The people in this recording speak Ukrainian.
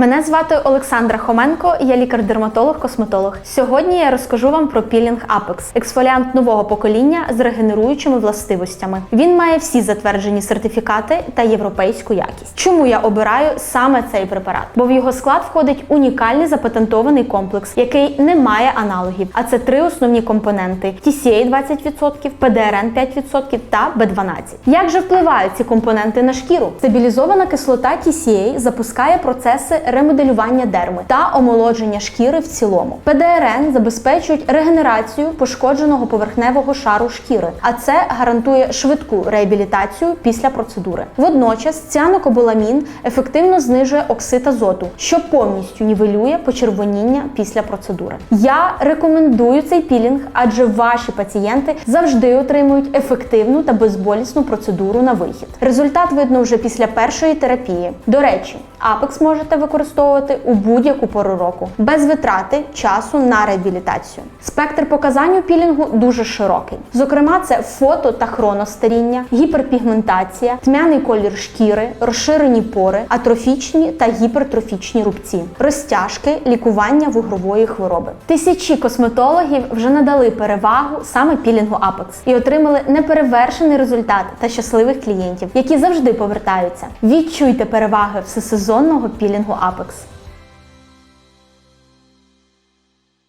Мене звати Олександра Хоменко, я лікар-дерматолог-косметолог. Сьогодні я розкажу вам про пілінг Apex – ексфоліант нового покоління з регенеруючими властивостями. Він має всі затверджені сертифікати та європейську якість. Чому я обираю саме цей препарат? Бо в його склад входить унікальний запатентований комплекс, який не має аналогів. А це три основні компоненти: TCA 20%, PDRN 5% та B12. Як же впливають ці компоненти на шкіру? Стабілізована кислота TCA запускає процеси ремоделювання дерми та омолодження шкіри в цілому. ПДРН забезпечують регенерацію пошкодженого поверхневого шару шкіри, а це гарантує швидку реабілітацію після процедури. Водночас ціанокобаламін ефективно знижує оксид азоту, що повністю нівелює почервоніння після процедури. Я рекомендую цей пілінг, адже ваші пацієнти завжди отримують ефективну та безболісну процедуру на вихід. Результат видно вже після першої терапії. До речі, Apex можете використовувати у будь-яку пору року, без витрати часу на реабілітацію. Спектр показань у пілінгу дуже широкий. Зокрема, це фото та хроностаріння, гіперпігментація, тьмяний колір шкіри, розширені пори, атрофічні та гіпертрофічні рубці, розтяжки, лікування вугрової хвороби. Тисячі косметологів вже надали перевагу саме пілінгу Apex і отримали неперевершений результат та щасливих клієнтів, які завжди повертаються. Відчуйте переваги всесезонного пілінгу Apex.